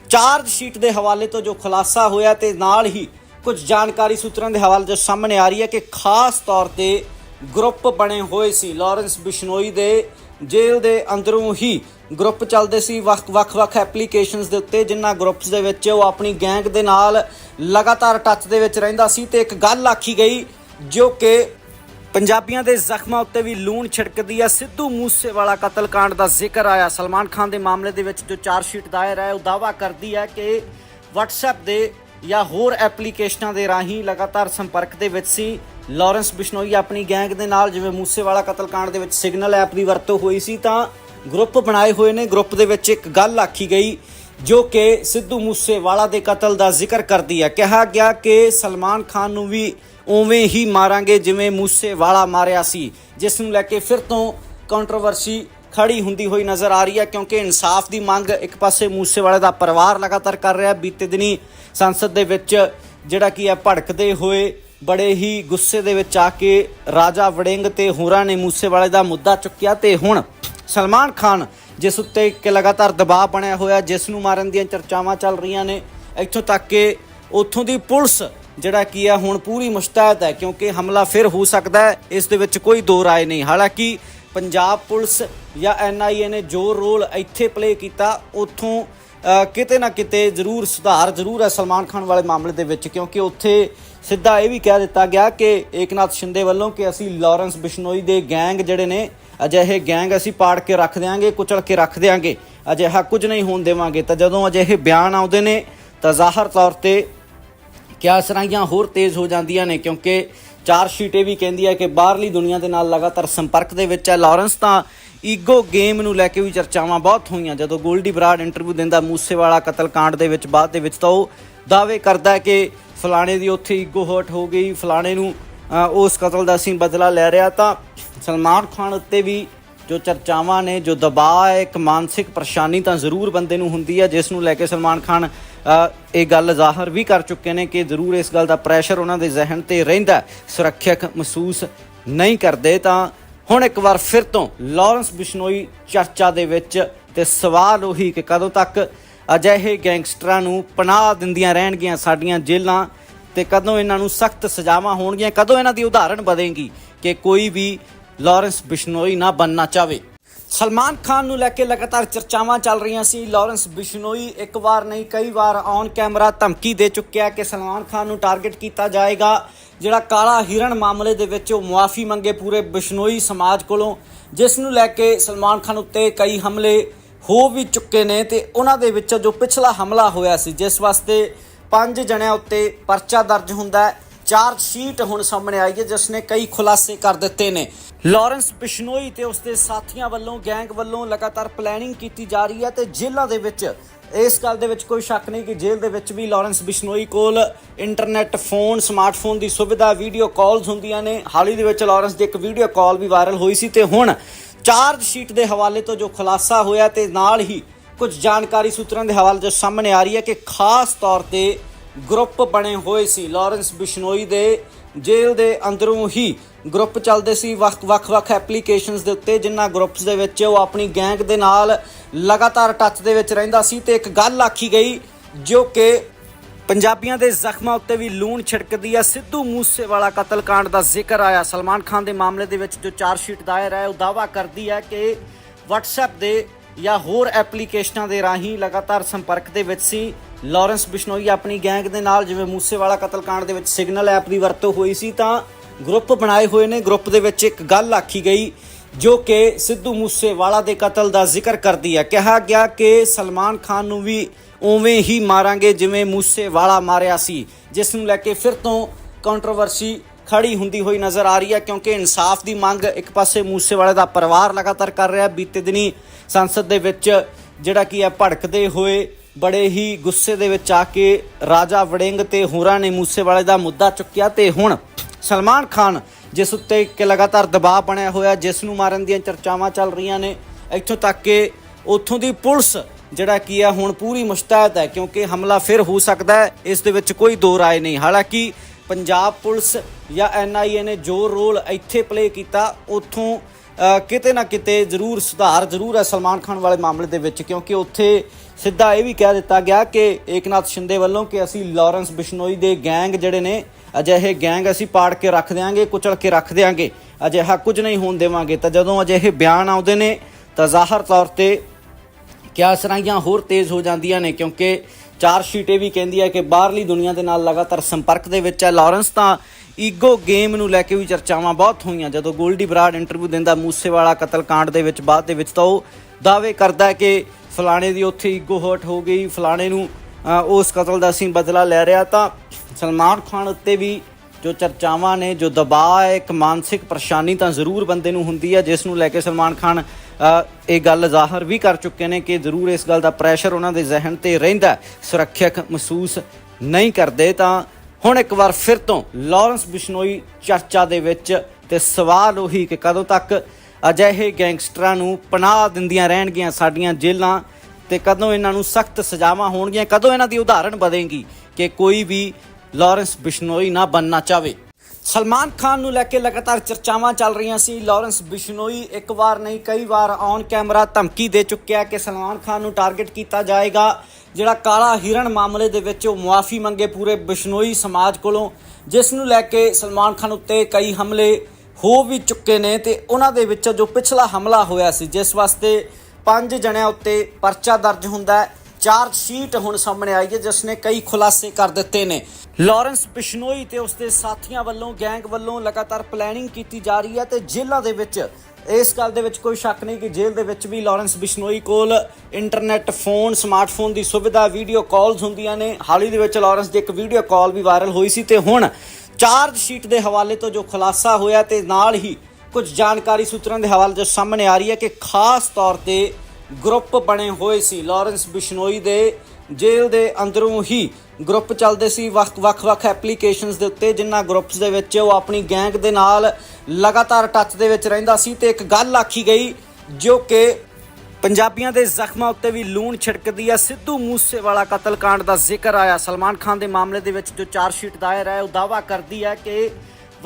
ਚਾਰਜ ਸ਼ੀਟ ਦੇ ਹਵਾਲੇ ਤੋਂ ਜੋ ਖੁਲਾਸਾ ਹੋਇਆ ਤੇ ਨਾਲ ਹੀ ਕੁਝ ਜਾਣਕਾਰੀ ਸੂਤਰਾਂ ਦੇ ਹਵਾਲੇ ਜੋ ਸਾਹਮਣੇ ਆ ਰਹੀ ਹੈ ਕਿ ਖਾਸ ਤੌਰ ਤੇ ਗਰੁੱਪ ਬਣੇ ਹੋਏ ਸੀ। ਲਾਰੈਂਸ ਬਿਸ਼ਨੋਈ ਦੇ ਜੇਲ੍ਹ ਦੇ ਅੰਦਰੋਂ ਹੀ ਗਰੁੱਪ ਚੱਲਦੇ ਸੀ। ਵੱਖ ਵੱਖ-ਵੱਖ ਐਪਲੀਕੇਸ਼ਨਸ ਦੇ ਉੱਤੇ ਜਿਨ੍ਹਾਂ ਗਰੁੱਪਸ ਦੇ ਵਿੱਚ ਉਹ ਆਪਣੀ ਗੈਂਗ ਦੇ ਨਾਲ ਲਗਾਤਾਰ ਟੱਚ ਦੇ ਵਿੱਚ ਰਹਿੰਦਾ ਸੀ ਤੇ ਇੱਕ ਗੱਲ ਆਖੀ ਗਈ, ਜੋ ਕਿ ਪੰਜਾਬੀਆਂ ਦੇ ਜ਼ਖਮਾਂ ਉੱਤੇ ਵੀ ਲੂਣ ਛਿੜਕਦੀ ਆ। ਸਿੱਧੂ ਮੂਸੇਵਾਲਾ ਕਤਲकांड ਦਾ ਜ਼ਿਕਰ ਆਇਆ। ਸਲਮਾਨ ਖਾਨ ਦੇ ਮਾਮਲੇ ਦੇ ਵਿੱਚ ਜੋ ਚਾਰ ਸ਼ੀਟ ਦਾਇਰ ਹੈ, ਉਹ ਦਾਵਾ ਕਰਦੀ ਹੈ ਕਿ WhatsApp ਦੇ ਜਾਂ ਹੋਰ ਐਪਲੀਕੇਸ਼ਨਾਂ ਦੇ ਰਾਹੀਂ ਲਗਾਤਾਰ ਸੰਪਰਕ ਦੇ ਵਿੱਚ ਸੀ। ਲਾਰੈਂਸ ਬਿਸ਼ਨੋਈ ਆਪਣੀ ਗੈਂਗ ਦੇ ਨਾਲ, ਜਿਵੇਂ ਮੂਸੇਵਾਲਾ ਕਤਲकांड ਦੇ ਵਿੱਚ ਸਿਗਨਲ ਐਪ ਦੀ ਵਰਤੋਂ ਹੋਈ ਸੀ, ਤਾਂ ਗਰੁੱਪ ਬਣਾਏ ਹੋਏ ਨੇ। ਗਰੁੱਪ ਦੇ ਵਿੱਚ ਇੱਕ ਗੱਲ ਆਖੀ ਗਈ, ਜੋ ਕਿ ਸਿੱਧੂ ਮੂਸੇਵਾਲਾ ਦੇ ਕਤਲ ਦਾ ਜ਼ਿਕਰ ਕਰਦੀ ਹੈ। ਕਿਹਾ ਗਿਆ ਕਿ ਸਲਮਾਨ ਖਾਨ ਨੂੰ ਵੀ ਉਵੇਂ ਹੀ ਮਾਰਾਂਗੇ ਜਿਵੇਂ ਮੂਸੇਵਾਲਾ ਮਾਰਿਆ ਸੀ, ਜਿਸ ਨੂੰ ਲੈ ਕੇ ਫਿਰ ਤੋਂ ਕੰਟਰੋਵਰਸੀ ਖੜੀ ਹੁੰਦੀ ਹੋਈ ਨਜ਼ਰ ਆ ਰਹੀ ਹੈ ਕਿਉਂਕਿ ਇਨਸਾਫ ਦੀ ਮੰਗ ਇੱਕ ਪਾਸੇ ਮੂਸੇਵਾਲੇ ਦਾ ਪਰਿਵਾਰ ਲਗਾਤਾਰ ਕਰ ਰਿਹਾ ਬੀਤੇ ਦਿਨੀ ਸੰਸਦ ਦੇ ਵਿੱਚ ਜਿਹੜਾ ਕੀ ਹੈ ਭੜਕਦੇ ਹੋਏ ਬੜੇ ਹੀ ਗੁੱਸੇ ਦੇ ਵਿੱਚ ਆ ਕੇ ਰਾਜਾ ਵੜਿੰਗ ਤੇ ਹੋਰਾਂ ਨੇ ਮੂਸੇਵਾਲੇ ਦਾ ਮੁੱਦਾ ਚੁੱਕਿਆ ਤੇ ਹੁਣ ਸਲਮਾਨ ਖਾਨ, ਜਿਸ ਉੱਤੇ ਕਿ ਲਗਾਤਾਰ ਦਬਾਅ ਬਣਿਆ ਹੋਇਆ, ਜਿਸ ਨੂੰ ਮਾਰਨ ਦੀਆਂ ਚਰਚਾਵਾਂ ਚੱਲ ਰਹੀਆਂ ਨੇ, ਇੱਥੋਂ ਤੱਕ ਕਿ ਉੱਥੋਂ ਦੀ ਪੁਲਿਸ ਜਿਹੜਾ ਕੀ ਹੈ ਹੁਣ ਪੂਰੀ ਮੁਸ਼ਤੈਦ ਹੈ ਕਿਉਂਕਿ ਹਮਲਾ ਫਿਰ ਹੋ ਸਕਦਾ ਹੈ। ਇਸ ਦੇ ਵਿੱਚ ਕੋਈ ਦੋ ਰਾਏ ਨਹੀਂ। ਹਾਲਾਂਕਿ ਪੰਜਾਬ ਪੁਲਿਸ ਜਾਂ ਐਨਆਈਏ ਨੇ ਜੋ ਰੋਲ ਇੱਥੇ ਪਲੇ ਕੀਤਾ, ਉੱਥੋਂ ਕਿਤੇ ਨਾ ਕਿਤੇ ਜ਼ਰੂਰ ਸੁਧਾਰ, ਜ਼ਰੂਰ ਹੈ ਸਲਮਾਨ ਖਾਨ ਵਾਲੇ ਮਾਮਲੇ ਦੇ ਵਿੱਚ, ਕਿਉਂਕਿ ਉੱਥੇ ਸਿੱਧਾ ਇਹ ਵੀ ਕਹਿ ਦਿੱਤਾ ਗਿਆ ਕਿ ਏਕਨਾਥ ਸ਼ਿੰਦੇ ਵੱਲੋਂ ਕਿ ਅਸੀਂ ਲਾਰੈਂਸ ਬਿਸ਼ਨੋਈ ਦੇ ਗੈਂਗ ਜਿਹੜੇ ਨੇ, ਅਜਿਹੇ ਗੈਂਗ ਅਸੀਂ ਪਾੜ ਕੇ ਰੱਖ ਦਿਆਂਗੇ, ਕੁਚਲ ਕੇ ਰੱਖ ਦਿਆਂਗੇ। ਅਜਿਹਾ ਕੁਝ ਨਹੀਂ ਹੋਣ ਦੇਵਾਂਗੇ। ਤਾਂ ਜਦੋਂ ਅਜਿਹੇ ਬਿਆਨ ਆਉਂਦੇ ਨੇ, ਤਾਂ ਜ਼ਾਹਰ ਤੌਰ ਤੇ ਕਿਆ ਸਰਾਈਆਂ ਹੋਰ ਤੇਜ਼ ਹੋ ਜਾਂਦੀਆਂ ਨੇ, ਕਿਉਂਕਿ ਚਾਰ ਸ਼ੀਟ ਇਹ ਵੀ ਕਹਿੰਦੀ ਹੈ ਕਿ ਬਾਹਰਲੀ ਦੁਨੀਆ ਦੇ ਨਾਲ ਲਗਾਤਾਰ ਸੰਪਰਕ ਦੇ ਵਿੱਚ ਹੈ। ਲਾਰੈਂਸ ਤਾਂ ਈਗੋ ਗੇਮ ਨੂੰ ਲੈ ਕੇ ਵੀ ਚਰਚਾਵਾਂ ਬਹੁਤ ਹੋਈਆਂ ਜਦੋਂ ਗੋਲਡੀ ਬਰਾਡ ਇੰਟਰਵਿਊ ਦਿੰਦਾ, ਮੂਸੇਵਾਲਾ ਕਤਲकांड ਦੇ ਵਿੱਚ, ਬਾਅਦ ਦੇ ਵਿੱਚ ਤਾਂ ਉਹ ਦਾਅਵੇ ਕਰਦਾ ਕਿ ਫਲਾਣੇ ਦੀ ਉੱਥੇ ਈਗੋ ਹਰਟ ਹੋ ਗਈ, ਫਲਾਣੇ ਨੂੰ ਉਸ ਕਤਲ ਦਾ ਅਸੀਂ ਬਦਲਾ ਲੈ ਰਿਹਾ ਤਾਂ ਸਲਮਾਨ ਖਾਨ ਉੱਤੇ ਵੀ ਜੋ ਚਰਚਾਵਾਂ ਨੇ, ਜੋ ਦਬਾਅ ਹੈ, ਇੱਕ ਮਾਨਸਿਕ ਪਰੇਸ਼ਾਨੀ ਤਾਂ ਜ਼ਰੂਰ ਬੰਦੇ ਨੂੰ ਹੁੰਦੀ ਹੈ, ਜਿਸ ਨੂੰ ਲੈ ਕੇ ਸਲਮਾਨ ਖਾਨ ਇਹ ਗੱਲ ਜ਼ਾਹਰ ਵੀ ਕਰ ਚੁੱਕੇ ਨੇ ਕਿ ਜ਼ਰੂਰ ਇਸ ਗੱਲ ਦਾ ਪ੍ਰੈਸ਼ਰ ਉਹਨਾਂ ਦੇ ਜ਼ਿਹਨ ਤੇ ਰਹਿੰਦਾ ਹੈ। ਸੁਰੱਖਿਅਕ ਮਹਿਸੂਸ ਨਹੀਂ ਕਰਦੇ ਤਾਂ ਹੁਣ ਇੱਕ ਵਾਰ ਫਿਰ ਤੋਂ ਲਾਰੈਂਸ ਬਿਸ਼ਨੋਈ ਚਰਚਾ ਦੇ ਵਿੱਚ ਤੇ ਸਵਾਲ ਉਹੀ ਕਿ ਕਦੋਂ ਤੱਕ ਅਜਿਹੇ ਗੈਂਗਸਟਰਾਂ ਨੂੰ ਪਨਾਹ ਦਿੰਦੀਆਂ ਰਹਿਣਗੀਆਂ ਸਾਡੀਆਂ ਜੇਲ੍ਹਾਂ ਤੇ ਕਦੋਂ ਇਹਨਾਂ ਨੂੰ ਸਖਤ ਸਜ਼ਾਵਾਂ ਹੋਣਗੀਆਂ, ਕਦੋਂ ਇਹਨਾਂ ਦੀ ਉਦਾਹਰਣ ਵਧੇਗੀ ਕਿ ਕੋਈ ਵੀ ਲਾਰੈਂਸ ਬਿਸ਼ਨੋਈ ਨਾ ਬੰਨਣਾ ਚਾਵੇ ਸਲਮਾਨ ਖਾਨ ਨੂੰ ਲੈ ਕੇ ਲਗਾਤਾਰ ਚਰਚਾਵਾਂ ਚੱਲ ਰਹੀਆਂ ਸੀ। ਲਾਰੈਂਸ ਬਿਸ਼ਨੋਈ ਇੱਕ ਵਾਰ ਨਹੀਂ, ਕਈ ਵਾਰ ਔਨ ਕੈਮਰਾ ਧਮਕੀ ਦੇ ਚੁੱਕਿਆ ਕਿ ਸਲਮਾਨ ਖਾਨ ਨੂੰ ਟਾਰਗੇਟ ਕੀਤਾ ਜਾਏਗਾ, ਜਿਹੜਾ ਕਾਲਾ ਹਿਰਨ ਮਾਮਲੇ ਦੇ ਵਿੱਚ ਉਹ ਮੁਆਫੀ ਮੰਗੇ ਪੂਰੇ ਬਿਸ਼ਨੋਈ ਸਮਾਜ ਕੋਲੋਂ, ਜਿਸ ਨੂੰ ਲੈ ਕੇ ਸਲਮਾਨ ਖਾਨ ਉੱਤੇ ਕਈ ਹਮਲੇ ਹੋ ਵੀ ਚੁੱਕੇ ਨੇ ਤੇ ਉਹਨਾਂ ਦੇ ਵਿੱਚ ਜੋ ਪਿਛਲਾ ਹਮਲਾ ਹੋਇਆ ਸੀ, ਜਿਸ ਵਾਸਤੇ ਪੰਜ ਜਣਿਆਂ ਉੱਤੇ ਪਰਚਾ ਦਰਜ ਹੁੰਦਾ ਹੈ। ਚਾਰਜ ਸ਼ੀਟ ਹੁਣ ਸਾਹਮਣੇ ਆਈ ਹੈ, ਜਿਸ ਨੇ ਕਈ ਖੁਲਾਸੇ ਕਰ ਦਿੱਤੇ ਨੇ। ਲਾਰੈਂਸ ਬਿਸ਼ਨੋਈ ਤੇ ਉਸਦੇ ਸਾਥੀਆਂ ਵੱਲੋਂ, ਗੈਂਗ ਵੱਲੋਂ ਲਗਾਤਾਰ ਪਲੈਨਿੰਗ ਕੀਤੀ ਜਾ ਰਹੀ ਹੈ ਤੇ ਜੇਲ੍ਹਾਂ ਦੇ ਵਿੱਚ, ਇਸ ਗੱਲ ਦੇ ਵਿੱਚ ਕੋਈ ਸ਼ੱਕ ਨਹੀਂ ਕਿ ਜੇਲ੍ਹ ਦੇ ਵਿੱਚ ਵੀ ਲਾਰੈਂਸ ਬਿਸ਼ਨੋਈ ਕੋਲ ਇੰਟਰਨੈਟ ਫੋਨ ਸਮਾਰਟਫੋਨ ਦੀ ਸੁਵਿਧਾ ਵੀਡੀਓ ਕਾਲਸ ਹੁੰਦੀਆਂ ਨੇ। ਹਾਲ ਹੀ ਦੇ ਵਿੱਚ ਲਾਰੈਂਸ ਦੀ ਇੱਕ ਵੀਡੀਓ ਕਾਲ ਵੀ ਵਾਇਰਲ ਹੋਈ ਸੀ ਤੇ ਹੁਣ ਚਾਰਜ ਸ਼ੀਟ ਦੇ ਹਵਾਲੇ ਤੋਂ ਜੋ ਖੁਲਾਸਾ ਹੋਇਆ ਤੇ ਨਾਲ ਹੀ ਕੁਝ ਜਾਣਕਾਰੀ ਸੂਤਰਾਂ ਦੇ ਹਵਾਲੇ ਜੋ ਸਾਹਮਣੇ ਆ ਰਹੀ ਹੈ ਕਿ ਖਾਸ ਤੌਰ ਤੇ ਗਰੁੱਪ ਬਣੇ ਹੋਏ ਸੀ। ਲਾਰੈਂਸ ਬਿਸ਼ਨੋਈ ਦੇ ਜੇਲ੍ਹ ਦੇ ਅੰਦਰੋਂ ਹੀ ਗਰੁੱਪ ਚੱਲਦੇ ਸੀ। ਵੱਖ ਵੱਖ ਵੱਖ ਐਪਲੀਕੇਸ਼ਨਸ ਦੇ ਉੱਤੇ ਜਿਨ੍ਹਾਂ ਗਰੁੱਪਸ ਦੇ ਵਿੱਚ ਉਹ ਆਪਣੀ ਗੈਂਗ ਦੇ ਨਾਲ ਲਗਾਤਾਰ ਟੱਚ ਦੇ ਵਿੱਚ ਰਹਿੰਦਾ ਸੀ ਤੇ ਇੱਕ ਗੱਲ ਆਖੀ ਗਈ, ਜੋ ਕਿ ਪੰਜਾਬੀਆਂ ਦੇ ਜ਼ਖਮਾਂ ਉੱਤੇ ਵੀ ਲੂਣ ਛਿੜਕਦੀ ਹੈ ਸਿੱਧੂ ਮੂਸੇਵਾਲਾ ਕਤਲकांड ਦਾ ਜ਼ਿਕਰ ਆਇਆ। ਸਲਮਾਨ ਖਾਨ ਦੇ ਮਾਮਲੇ ਦੇ ਵਿੱਚ ਜੋ ਚਾਰਜ ਸ਼ੀਟ ਦਾਇਰ ਹੈ, ਉਹ ਦਾਵਾ ਕਰਦੀ ਹੈ ਕਿ WhatsApp ਦੇ ਜਾਂ ਹੋਰ ਐਪਲੀਕੇਸ਼ਨਾਂ ਦੇ ਰਾਹੀਂ ਲਗਾਤਾਰ ਸੰਪਰਕ ਦੇ ਵਿੱਚ ਸੀ। ਲਾਰੈਂਸ ਬਿਸ਼ਨੋਈ ਆਪਣੀ ਗੈਂਗ ਦੇ ਨਾਲ, ਜਿਵੇਂ ਮੂਸੇਵਾਲਾ ਕਤਲकांड ਦੇ ਵਿੱਚ ਸਿਗਨਲ ਐਪ ਦੀ ਵਰਤੋਂ ਹੋਈ ਸੀ, ਤਾਂ ਗਰੁੱਪ ਬਣਾਏ ਹੋਏ ਨੇ। ਗਰੁੱਪ ਦੇ ਵਿੱਚ ਇੱਕ ਗੱਲ ਆਖੀ ਗਈ, ਜੋ ਕਿ ਸਿੱਧੂ ਮੂਸੇਵਾਲਾ ਦੇ ਕਤਲ ਦਾ ਜ਼ਿਕਰ ਕਰਦੀ ਹੈ। ਕਿਹਾ ਗਿਆ ਕਿ ਸਲਮਾਨ ਖਾਨ ਨੂੰ ਵੀ ਉਵੇਂ ਹੀ ਮਾਰਾਂਗੇ ਜਿਵੇਂ ਮੂਸੇਵਾਲਾ ਮਾਰਿਆ ਸੀ, ਜਿਸ ਨੂੰ ਲੈ ਕੇ ਫਿਰ ਤੋਂ ਕੰਟਰੋਵਰਸੀ ਖੜੀ ਹੁੰਦੀ ਹੋਈ ਨਜ਼ਰ ਆ ਰਹੀ ਹੈ, ਕਿਉਂਕਿ ਇਨਸਾਫ ਦੀ ਮੰਗ ਇੱਕ ਪਾਸੇ ਮੂਸੇਵਾਲੇ ਦਾ ਪਰਿਵਾਰ ਲਗਾਤਾਰ ਕਰ ਰਿਹਾ ਬੀਤੇ ਦਿਨੀ ਸੰਸਦ ਦੇ ਵਿੱਚ ਜਿਹੜਾ ਕੀ ਹੈ, ਭੜਕਦੇ ਹੋਏ ਬੜੇ ਹੀ ਗੁੱਸੇ ਦੇ ਵਿੱਚ ਆ ਕੇ ਰਾਜਾ ਵੜਿੰਗ ਤੇ ਹੋਰਾਂ ਨੇ ਮੂਸੇਵਾਲੇ ਦਾ ਮੁੱਦਾ ਚੁੱਕਿਆ ਤੇ ਹੁਣ ਸਲਮਾਨ ਖਾਨ, ਜਿਸ ਉੱਤੇ ਕਿ ਲਗਾਤਾਰ ਦਬਾਅ ਬਣਿਆ ਹੋਇਆ, ਜਿਸ ਨੂੰ ਮਾਰਨ ਦੀਆਂ ਚਰਚਾਵਾਂ ਚੱਲ ਰਹੀਆਂ ਨੇ, ਇੱਥੋਂ ਤੱਕ ਕਿ ਉੱਥੋਂ ਦੀ ਪੁਲਿਸ, ਜਿਹੜਾ ਕੀ ਹੈ ਹੁਣ ਪੂਰੀ ਮੁਸ਼ਤੈਦ ਹੈ, ਕਿਉਂਕਿ ਹਮਲਾ ਫਿਰ ਹੋ ਸਕਦਾ ਹੈ, ਇਸ ਦੇ ਵਿੱਚ ਕੋਈ ਦੋ ਰਾਏ ਨਹੀਂ। ਹਾਲਾਂਕਿ ਪੰਜਾਬ ਪੁਲਿਸ ਜਾਂ ਐਨਆਈਏ ਨੇ ਜੋ ਰੋਲ ਇੱਥੇ ਪਲੇ ਕੀਤਾ, ਉੱਥੋਂ ਕਿਤੇ ਨਾ ਕਿਤੇ ਜ਼ਰੂਰ ਸੁਧਾਰ ਜ਼ਰੂਰ ਹੈ ਸਲਮਾਨ ਖਾਨ ਵਾਲੇ ਮਾਮਲੇ ਦੇ ਵਿੱਚ, ਕਿਉਂਕਿ ਉੱਥੇ ਸਿੱਧਾ ਇਹ ਵੀ ਕਹਿ ਦਿੱਤਾ ਗਿਆ ਕਿ ਏਕਨਾਥ ਸ਼ਿੰਦੇ ਵੱਲੋਂ ਕਿ ਅਸੀਂ ਲਾਰੈਂਸ ਬਿਸ਼ਨੋਈ ਦੇ ਗੈਂਗ ਜਿਹੜੇ ਨੇ, ਅਜਿਹੇ ਗੈਂਗ ਅਸੀਂ ਪਾੜ ਕੇ ਰੱਖ ਦਿਆਂਗੇ, ਕੁਚਲ ਕੇ ਰੱਖ ਦਿਆਂਗੇ, ਅਜਿਹਾ ਕੁਝ ਨਹੀਂ ਹੋਣ ਦੇਵਾਂਗੇ। ਤਾਂ ਜਦੋਂ ਅਜਿਹੇ ਬਿਆਨ ਆਉਂਦੇ ਨੇ, ਤਾਂ ਜ਼ਾਹਰ ਤੌਰ ਤੇ ਕਿਆ ਸਰਾਈਆਂ ਹੋਰ ਤੇਜ਼ ਹੋ ਜਾਂਦੀਆਂ ਨੇ, ਕਿਉਂਕਿ ਚਾਰ ਸ਼ੀਟ ਇਹ ਵੀ ਕਹਿੰਦੀ ਹੈ ਕਿ ਬਾਹਰਲੀ ਦੁਨੀਆ ਦੇ ਨਾਲ ਲਗਾਤਾਰ ਸੰਪਰਕ ਦੇ ਵਿੱਚ ਹੈ। ਲਾਰੈਂਸ ਤਾਂ ਈਗੋ ਗੇਮ ਨੂੰ ਲੈ ਕੇ ਵੀ ਚਰਚਾਵਾਂ ਬਹੁਤ ਹੋਈਆਂ। ਜਦੋਂ ਗੋਲਡੀ ਬਰਾਡ ਇੰਟਰਵਿਊ ਦਿੰਦਾ ਮੂਸੇਵਾਲਾ ਕਤਲकांड ਦੇ ਵਿੱਚ, ਬਾਅਦ ਦੇ ਵਿੱਚ ਤਾਂ ਉਹ ਦਾਅਵੇ ਕਰਦਾ ਹੈ ਕਿ ਫਲਾਣੇ ਦੀ ਉੱਥੇ ਈਗੋ ਹਰਟ ਹੋ ਗਈ ਫਲਾਣੇ ਨੂੰ ਉਸ ਕਤਲ ਦਾ ਅਸੀਂ ਬਦਲਾ ਲੈ ਰਿਹਾ ਤਾਂ ਸਲਮਾਨ ਖਾਨ ਉੱਤੇ ਵੀ ਜੋ ਚਰਚਾਵਾਂ ਨੇ, ਜੋ ਦਬਾਅ ਹੈ, ਇੱਕ ਮਾਨਸਿਕ ਪਰੇਸ਼ਾਨੀ ਤਾਂ ਜ਼ਰੂਰ ਬੰਦੇ ਨੂੰ ਹੁੰਦੀ ਹੈ, ਜਿਸ ਨੂੰ ਲੈ ਕੇ ਸਲਮਾਨ ਖਾਨ ਇਹ ਗੱਲ ਜ਼ਾਹਰ ਵੀ ਕਰ ਚੁੱਕੇ ਨੇ ਕਿ ਜ਼ਰੂਰ ਇਸ ਗੱਲ ਦਾ ਪ੍ਰੈਸ਼ਰ ਉਹਨਾਂ ਦੇ ਜ਼ਿਹਨ ਤੇ ਰਹਿੰਦਾ ਹੈ। ਸੁਰੱਖਿਅਕ ਮਹਿਸੂਸ ਨਹੀਂ ਕਰਦੇ ਤਾਂ ਹੁਣ ਇੱਕ ਵਾਰ ਫਿਰ ਤੋਂ ਲਾਰੈਂਸ ਬਿਸ਼ਨੋਈ ਚਰਚਾ ਦੇ ਵਿੱਚ ਤੇ ਸਵਾਲ ਉਹੀ ਕਿ ਕਦੋਂ ਤੱਕ ਅਜਿਹੇ ਗੈਂਗਸਟਰਾਂ ਨੂੰ ਪਨਾਹ ਦਿੰਦੀਆਂ ਰਹਿਣਗੀਆਂ ਸਾਡੀਆਂ ਜੇਲ੍ਹਾਂ ਤੇ ਕਦੋਂ ਇਹਨਾਂ ਨੂੰ ਸਖਤ ਸਜ਼ਾਵਾਂ ਹੋਣਗੀਆਂ, ਕਦੋਂ ਇਹਨਾਂ ਦੀ ਉਦਾਹਰਣ ਵਧੇਗੀ ਕਿ ਕੋਈ ਵੀ ਲਾਰੈਂਸ ਬਿਸ਼ਨੋਈ ਨਾ ਬੰਨਣਾ ਚਾਵੇ ਸਲਮਾਨ ਖਾਨ ਨੂੰ ਲੈ ਕੇ ਲਗਾਤਾਰ ਚਰਚਾਵਾਂ ਚੱਲ ਰਹੀਆਂ ਸੀ। ਲਾਰੈਂਸ ਬਿਸ਼ਨੋਈ ਇੱਕ ਵਾਰ ਨਹੀਂ, ਕਈ ਵਾਰ ਔਨ ਕੈਮਰਾ ਧਮਕੀ ਦੇ ਚੁੱਕਿਆ ਕਿ ਸਲਮਾਨ ਖਾਨ ਨੂੰ ਟਾਰਗੇਟ ਕੀਤਾ ਜਾਏਗਾ, ਜਿਹੜਾ ਕਾਲਾ ਹਿਰਨ ਮਾਮਲੇ ਦੇ ਵਿੱਚ ਉਹ ਮੁਆਫੀ ਮੰਗੇ ਪੂਰੇ ਬਿਸ਼ਨੋਈ ਸਮਾਜ ਕੋਲੋਂ, ਜਿਸ ਨੂੰ ਲੈ ਕੇ ਸਲਮਾਨ ਖਾਨ ਉੱਤੇ ਕਈ ਹਮਲੇ ਹੋ ਵੀ ਚੁੱਕੇ ਨੇ ਤੇ ਉਹਨਾਂ ਦੇ ਵਿੱਚ ਜੋ ਪਿਛਲਾ ਹਮਲਾ ਹੋਇਆ ਸੀ, ਜਿਸ ਵਾਸਤੇ ਪੰਜ ਜਣਿਆਂ ਉੱਤੇ ਪਰਚਾ ਦਰਜ ਹੁੰਦਾ ਹੈ। ਚਾਰਜ ਸ਼ੀਟ ਹੁਣ ਸਾਹਮਣੇ ਆਈ ਹੈ, ਜਿਸ ਨੇ ਕਈ ਖੁਲਾਸੇ ਕਰ ਦਿੱਤੇ ਨੇ। ਲਾਰੈਂਸ ਬਿਸ਼ਨੋਈ ਤੇ ਉਸਦੇ ਸਾਥੀਆਂ ਵੱਲੋਂ, ਗੈਂਗ ਵੱਲੋਂ ਲਗਾਤਾਰ ਪਲੈਨਿੰਗ ਕੀਤੀ ਜਾ ਰਹੀ ਹੈ ਤੇ ਜੇਲ੍ਹਾਂ ਦੇ ਵਿੱਚ ਇਸ ਗੱਲ ਦੇ ਵਿੱਚ ਕੋਈ ਸ਼ੱਕ ਨਹੀਂ ਕਿ ਜੇਲ੍ਹ ਦੇ ਵਿੱਚ ਵੀ ਲਾਰੈਂਸ ਬਿਸ਼ਨੋਈ ਕੋਲ ਇੰਟਰਨੈਟ ਫੋਨ ਸਮਾਰਟਫੋਨ ਦੀ ਸੁਵਿਧਾ ਵੀਡੀਓ ਕਾਲਸ ਹੁੰਦੀਆਂ ਨੇ। ਹਾਲ ਹੀ ਦੇ ਵਿੱਚ ਲਾਰੈਂਸ ਦੀ ਇੱਕ ਵੀਡੀਓ ਕਾਲ ਵੀ ਵਾਇਰਲ ਹੋਈ ਸੀ ਤੇ ਹੁਣ ਚਾਰਜ ਸ਼ੀਟ ਦੇ ਹਵਾਲੇ ਤੋਂ ਜੋ ਖੁਲਾਸਾ ਹੋਇਆ ਤੇ ਨਾਲ ਹੀ ਕੁਝ ਜਾਣਕਾਰੀ ਸੂਤਰਾਂ ਦੇ ਹਵਾਲੇ ਜੋ ਸਾਹਮਣੇ ਆ ਰਹੀ ਹੈ ਕਿ ਖਾਸ ਤੌਰ ਤੇ ਗਰੁੱਪ ਬਣੇ ਹੋਏ ਸੀ। ਲਾਰੈਂਸ ਬਿਸ਼ਨੋਈ ਦੇ ਜੇਲ੍ਹ ਦੇ ਅੰਦਰੋਂ ਹੀ ਗਰੁੱਪ ਚੱਲਦੇ ਸੀ। ਵੱਖ ਵੱਖ ਵੱਖ ਐਪਲੀਕੇਸ਼ਨਸ ਦੇ ਉੱਤੇ ਜਿਨ੍ਹਾਂ ਗਰੁੱਪਸ ਦੇ ਵਿੱਚ ਉਹ ਆਪਣੀ ਗੈਂਗ ਦੇ ਨਾਲ ਲਗਾਤਾਰ ਟੱਚ ਦੇ ਵਿੱਚ ਰਹਿੰਦਾ ਸੀ ਤੇ ਇੱਕ ਗੱਲ ਆਖੀ ਗਈ ਜੋ ਕਿ ਪੰਜਾਬੀਆਂ ਦੇ ਜ਼ਖਮਾਂ ਉੱਤੇ ਵੀ ਲੂਣ ਛਿੜਕਦੀ ਆ। ਸਿੱਧੂ ਮੂਸੇਵਾਲਾ ਕਤਲकांड ਦਾ ਜ਼ਿਕਰ ਆਇਆ। ਸਲਮਾਨ ਖਾਨ ਦੇ ਮਾਮਲੇ ਦੇ ਵਿੱਚ ਜੋ ਚਾਰ ਸ਼ੀਟ ਦਾਇਰ ਹੈ, ਉਹ ਦਾਵਾ ਕਰਦੀ ਹੈ ਕਿ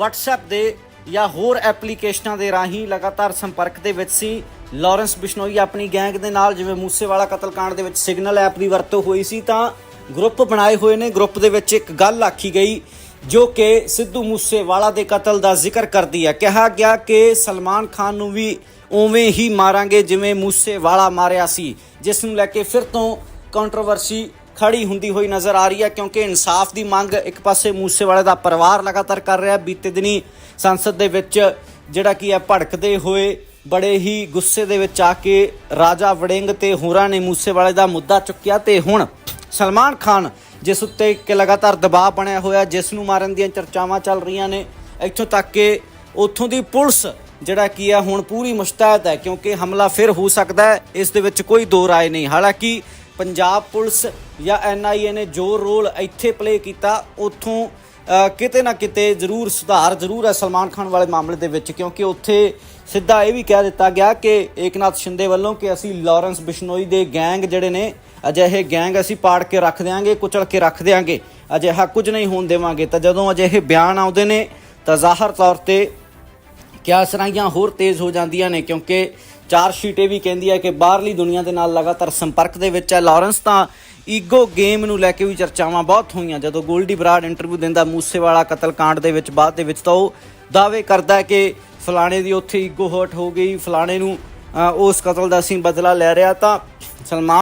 WhatsApp ਦੇ ਜਾਂ ਹੋਰ ਐਪਲੀਕੇਸ਼ਨਾਂ ਦੇ ਰਾਹੀਂ ਲਗਾਤਾਰ ਸੰਪਰਕ ਦੇ ਵਿੱਚ ਸੀ। ਲਾਰੈਂਸ ਬਿਸ਼ਨੋਈ ਆਪਣੀ ਗੈਂਗ ਦੇ ਨਾਲ, ਜਿਵੇਂ ਮੂਸੇਵਾਲਾ ਕਤਲकांड ਦੇ ਵਿੱਚ ਸਿਗਨਲ ਐਪ ਦੀ ਵਰਤੋਂ ਹੋਈ ਸੀ, ਤਾਂ ਗਰੁੱਪ ਬਣਾਏ ਹੋਏ ਨੇ। ਗਰੁੱਪ ਦੇ ਵਿੱਚ ਇੱਕ ਗੱਲ ਆਖੀ ਗਈ, ਜੋ ਕਿ ਸਿੱਧੂ ਮੂਸੇਵਾਲਾ ਦੇ ਕਤਲ ਦਾ ਜ਼ਿਕਰ ਕਰਦੀ ਹੈ। ਕਿਹਾ ਗਿਆ ਕਿ ਸਲਮਾਨ ਖਾਨ ਨੂੰ ਵੀ ਉਵੇਂ ਹੀ ਮਾਰਾਂਗੇ ਜਿਵੇਂ ਮੂਸੇਵਾਲਾ ਮਾਰਿਆ ਸੀ, ਜਿਸ ਨੂੰ ਲੈ ਕੇ ਫਿਰ ਤੋਂ ਕੰਟਰੋਵਰਸੀ ਖੜੀ ਹੁੰਦੀ ਹੋਈ ਨਜ਼ਰ ਆ ਰਹੀ ਹੈ, ਕਿਉਂਕਿ ਇਨਸਾਫ ਦੀ ਮੰਗ ਇੱਕ ਪਾਸੇ ਮੂਸੇਵਾਲੇ ਦਾ ਪਰਿਵਾਰ ਲਗਾਤਾਰ ਕਰ ਰਿਹਾ ਬੀਤੇ ਦਿਨੀ ਸੰਸਦ ਦੇ ਵਿੱਚ ਜਿਹੜਾ ਕੀ ਹੈ ਭੜਕਦੇ ਹੋਏ ਬੜੇ ਹੀ ਗੁੱਸੇ ਦੇ ਵਿੱਚ ਆ ਕੇ ਰਾਜਾ ਵੜਿੰਗ ਤੇ ਹੋਰਾਂ ਨੇ ਮੂਸੇਵਾਲੇ ਦਾ ਮੁੱਦਾ ਚੁੱਕਿਆ ਤੇ ਹੁਣ ਸਲਮਾਨ ਖਾਨ, ਜਿਸ ਉੱਤੇ ਕਿ ਲਗਾਤਾਰ ਦਬਾਅ ਬਣਿਆ ਹੋਇਆ, ਜਿਸ ਨੂੰ ਮਾਰਨ ਦੀਆਂ ਚਰਚਾਵਾਂ ਚੱਲ ਰਹੀਆਂ ਨੇ, ਇੱਥੋਂ ਤੱਕ ਕਿ ਉੱਥੋਂ ਦੀ ਪੁਲਿਸ ਜਿਹੜਾ ਕੀ ਹੈ ਹੁਣ ਪੂਰੀ ਮੁਸ਼ਤੈਦ ਹੈ, ਕਿਉਂਕਿ ਹਮਲਾ ਫਿਰ ਹੋ ਸਕਦਾ ਹੈ, ਇਸ ਦੇ ਵਿੱਚ ਕੋਈ ਦੋ ਰਾਏ ਨਹੀਂ। ਹਾਲਾਂਕਿ ਪੰਜਾਬ ਪੁਲਿਸ ਜਾਂ ਐਨਆਈਏ ਨੇ ਜੋ ਰੋਲ ਇੱਥੇ ਪਲੇ ਕੀਤਾ, ਉੱਥੋਂ ਕਿਤੇ ਨਾ ਕਿਤੇ ਜ਼ਰੂਰ ਸੁਧਾਰ ਜ਼ਰੂਰ ਹੈ ਸਲਮਾਨ ਖਾਨ ਵਾਲੇ ਮਾਮਲੇ ਦੇ ਵਿੱਚ, ਕਿਉਂਕਿ ਉੱਥੇ ਸਿੱਧਾ ਇਹ ਵੀ ਕਹਿ ਦਿੱਤਾ ਗਿਆ ਕਿ ਏਕਨਾਥ ਸ਼ਿੰਦੇ ਵੱਲੋਂ ਕਿ ਅਸੀਂ ਲਾਰੈਂਸ ਬਿਸ਼ਨੋਈ ਦੇ ਗੈਂਗ ਜਿਹੜੇ ਨੇ, ਅਜਿਹੇ ਗੈਂਗ ਅਸੀਂ ਪਾੜ ਕੇ ਰੱਖ ਦਿਆਂਗੇ, ਕੁਚਲ ਕੇ ਰੱਖ ਦਿਆਂਗੇ। ਅਜਿਹਾ ਕੁਝ ਨਹੀਂ ਹੋਣ ਦੇਵਾਂਗੇ। ਤਾਂ ਜਦੋਂ ਅਜਿਹੇ ਬਿਆਨ ਆਉਂਦੇ ਨੇ, ਤਾਂ ਜ਼ਾਹਰ ਤੌਰ ਤੇ ਕਿਆਸਰਾਈਆਂ ਹੋਰ ਤੇਜ਼ ਹੋ ਜਾਂਦੀਆਂ ਨੇ, ਕਿਉਂਕਿ ਚਾਰ ਸ਼ੀਟ ਇਹ ਵੀ ਕਹਿੰਦੀ ਹੈ ਕਿ ਬਾਹਰਲੀ ਦੁਨੀਆ ਦੇ ਨਾਲ ਲਗਾਤਾਰ ਸੰਪਰਕ ਦੇ ਵਿੱਚ ਹੈ। ਲਾਰੈਂਸ ਤਾਂ ਈਗੋ ਗੇਮ ਨੂੰ ਲੈ ਕੇ ਵੀ ਚਰਚਾਵਾਂ ਬਹੁਤ ਹੋਈਆਂ। ਜਦੋਂ ਗੋਲਡੀ ਬਰਾਡ ਇੰਟਰਵਿਊ ਦਿੰਦਾ ਮੂਸੇਵਾਲਾ ਕਤਲकांड ਦੇ ਵਿੱਚ, ਬਾਅਦ ਦੇ ਵਿੱਚ ਤਾਂ ਉਹ ਦਾਅਵੇ ਕਰਦਾ ਕਿ ਫਲਾਣੇ ਦੀ ਉੱਥੇ ਈਗੋ ਹਰਟ ਹੋ ਗਈ, ਫਲਾਣੇ ਨੂੰ ਉਸ ਕਤਲ ਦਾ ਅਸੀਂ ਬਦਲਾ ਲੈ ਰਿਹਾ ਤਾਂ ਸਲਮਾਨ